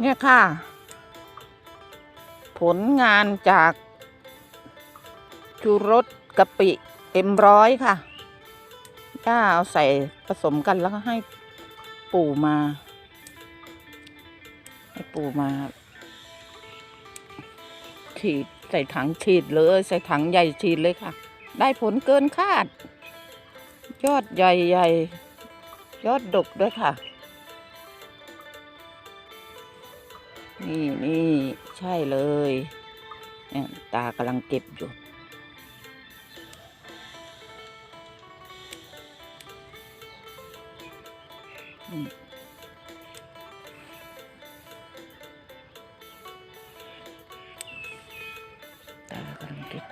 เนี่ยค่ะ ผลงานจากชูรสกะปิเอ็มร้อยค่ะย่าเอาใส่ผสมกันแล้วก็ให้ปู่มา ให้ปู่มา ฉีดใส่ถังฉีดเลยใส่ถังใหญ่ฉีดเลยค่ะ ได้ผลเกินคาด ยอดใหญ่ๆยอดดกด้วยค่ะ นี่นี่ใช่เลยเนี่ยตากำลังเก็บอยู่ ตากำลังเก็บ